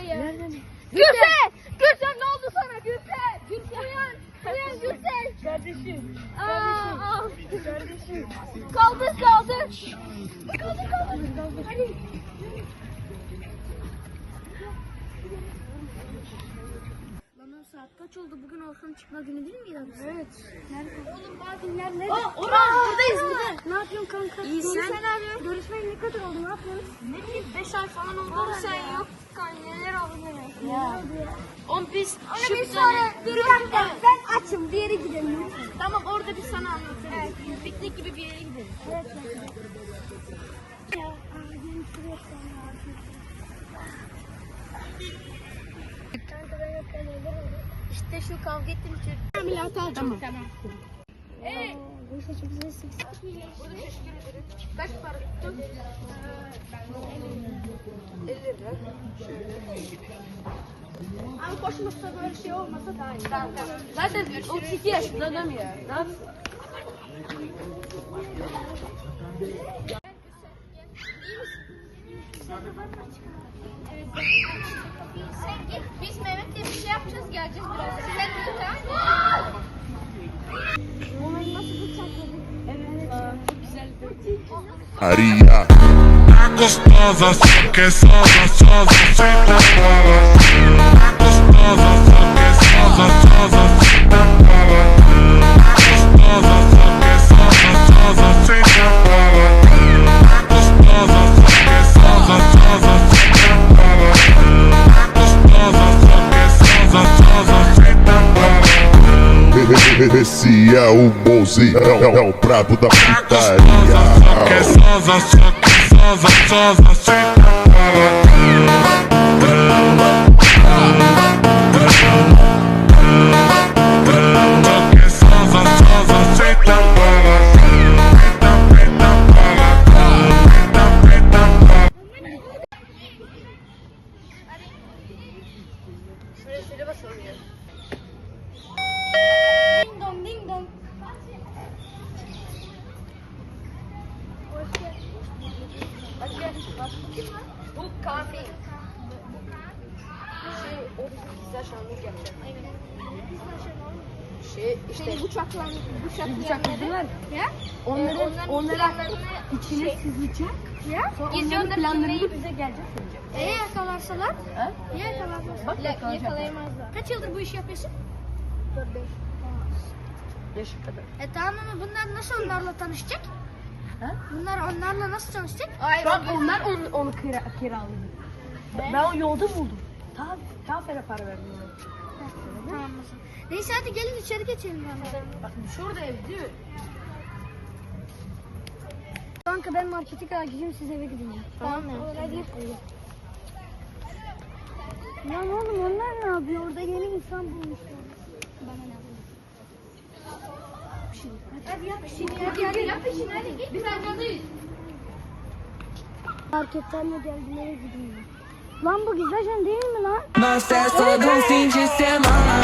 ya. Nereden? Gülsel! Gülsel ne oldu sana Gülsel? Gülsel. Uyan. Uyan Gülsel. Kardeşim. Aa, kardeşim. Kardeşim. Kaldır kaldır. Kaldır kaldır. Hadi. Saat kaç oldu? Bugün Orhan çıkma günü değil mi ya? Evet. Nerede? Oğlum Babil'ler nerede? Aa, Orhan, buradayız, burada. Ne yapıyorsun kanka? İyi, Doğru sen? abi. Görüşmeye ne kadar oldu? Ne yapıyorsun? Ne bileyim 5 ay falan oldu. Sen yok. Neler oldu gene? Ya. Oğlum biz şu bir sonra dakika ben açım bir yere gidelim. Tamam orada bir sana anlatırım. Evet. Piknik gibi bir yere gidelim. Evet. Ya, gelin şuraya sana abi. Kanka ben yokken neler oldu? Şu kavga ettiğim için. Ameliyat alacağım. Tamam. Tamam. Ee, bu saçı bize sıksın. Kaç para tuttu? 50 lira. Ama koşmasa böyle şey olmasa daha iyi. Zaten 32 yaşında adam ya. Ne yapsın? Sen git. Biz Mehmet'le bir şey yapacağız. Geleceğiz biraz. Maria. Gostosa, só que sosa, sosa, senta bola. Gostosa, só que sosa, sosa, Esse é o bonzinho, é o brabo da putaria. Que Bu kahve. Şey, o bizim güzel şanlık yapacak. Şey, işte. Seni bıçaklan, Bıçakladılar. Ya? Onların, onların onlara İçine sızlayacak. Ya? Sonra onların planlarını bize gelecek söyleyecek. Ee yakalarsalar? Ha? Ya yakalarsalar? Bak. Yakalayamazlar. Kaç yıldır bu işi yapıyorsun? 4 5. Yaşı kadar. E tamam ama bunlar nasıl onlarla tanışacak? Ha? Bunlar onlarla nasıl tanışacak? Hayır, Şu an onlar onu, onu kira, kiraladı. Ben, ben o yolda buldum. Ta, ta fena para verdim ona. Tamam. Neyse hadi gelin içeri geçelim yani. Bak şurada ev değil mi? Kanka ben markete kadar gideyim siz eve gidin. Tamam ya. Hadi. Lan oğlum onlar ne yapıyor? Orada yeni insan bulmuşlar. Bana ne yapıyor? Hadi yap işini. Hadi yap işini hadi. Biz aşağıdayız. Marketten de geldiler gideyim. Lan bu güzel şey değil mi lan? Semana.